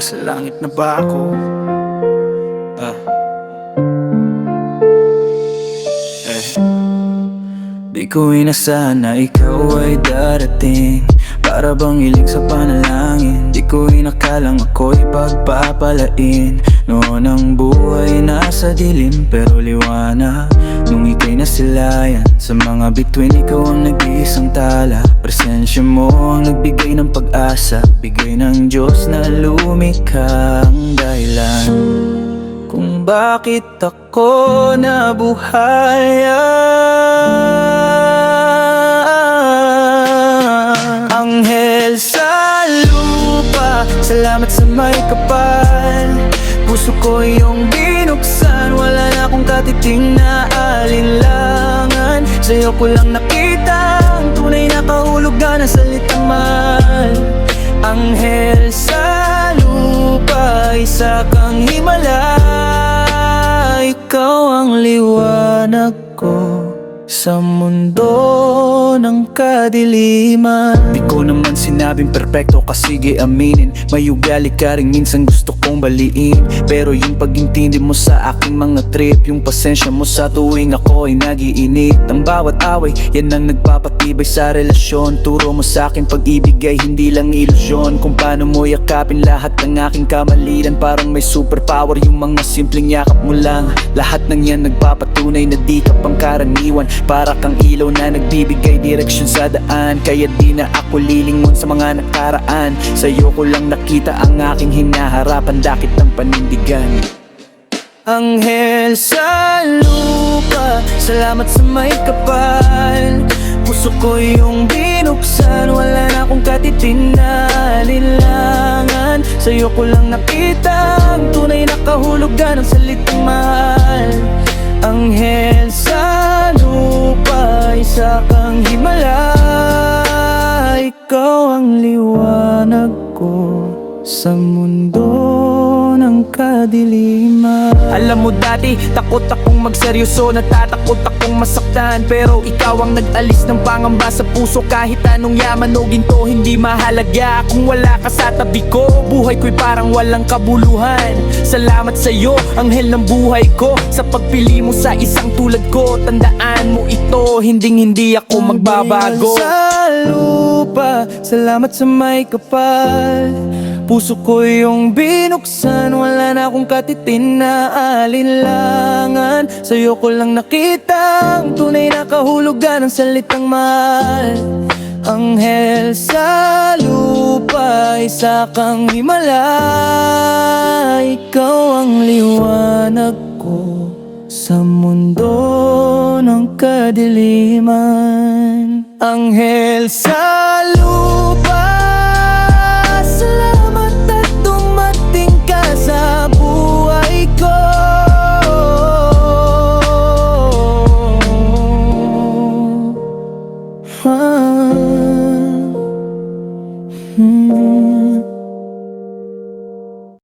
nasa langit na ba ako? Ah. Eh. Di ko inasahan na ikaw ay darating Para bang ilig sa panalangin. Di ko inakalang ako'y pagpapalain. Noon ang buhay nasa dilim pero liwanag. Nung ika'y nasilayan Sa mga bituin ikaw ang nag-iisang tala. Presensya mo ang nagbigay ng pag-asa. Bigay ng Diyos na lumikha ang dahilan. Kung bakit ako nabuhay Salamat sa may kapal. Puso ko yung binuksan. Wala na akong katiting na alinlangan Sa'yo ko lang nakita Ang tunay na kahulugan ng salitang mahal. Anghel sa lupa Isa kang himala Ikaw ang liwanag ko Sa mundo ng kadiliman. Di ko naman sinabing perpekto kasige aminin. May ugali ka rin minsan gusto kong baliin. Pero yung pagintindi mo sa aking mga trip Yung pasensya mo sa tuwing ako ay nagiinit. Ang bawat away, yan ang nagpapatibay sa relasyon. Turo mo sa akin pag-ibig ay hindi lang ilusyon. Kung paano mo yakapin lahat ng aking kamalian Parang may superpower yung mga simpleng yakap mo lang. Lahat ng yan nagpapatunay na di ka pangkaraniwan Para kang ilaw na nagbibigay direksyon sa daan. Kaya di na ako lilingon sa mga nakaraan. Sa'yo ko lang nakita ang aking hinaharapan. Dakit ng panindigan. Anghel sa lupa Salamat sa may kapal. Puso ko yung binuksan Wala na akong katitin na lilangan Sa'yo ko lang nakita Ang tunay na kahulugan ng salitang mahal Ikaw ang liwanag ko Sa mundo ng kadiliman. Alam mo dati, takot akong magseryoso Natatakot akong masaktan. Pero ikaw ang nag-alis ng pangamba sa puso. Kahit anong yaman o ginto Hindi mahalaga. Kung wala ka sa tabi ko Buhay ko'y parang walang kabuluhan. Salamat sa'yo, anghel ng buhay ko. Sa pagpili mo sa isang tulad ko Tandaan mo ito, hinding hindi ako magbabago. Sa lupa, salamat sa may kapal Puso ko yung binuksan. Wala na akong katitin na alinlangan Sa'yo ko lang nakita Ang tunay na kahulugan ng salitang mahal. Anghel sa lupa Isa kang himala Ikaw ang liwanag ko Sa mundo ng kadiliman. Anghel sa one. Mm -hmm.